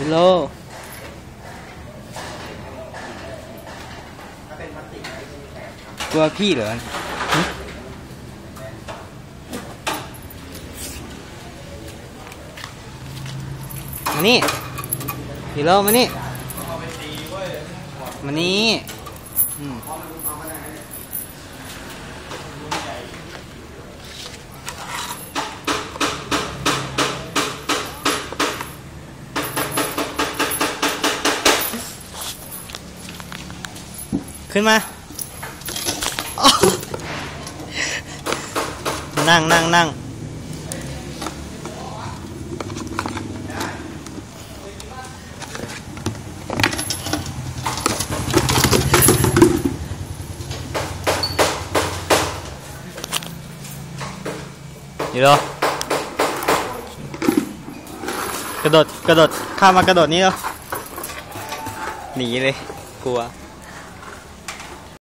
ฮิโลกลัวพี่เหรอมานี่ฮิโลมานี่มานี่อืม ขึ้นมา นั่งนั่งนั่งอยู่หรอกระโดด กระโดด ข้ามมากระโดดนี่เหรอหนีเลย กลัว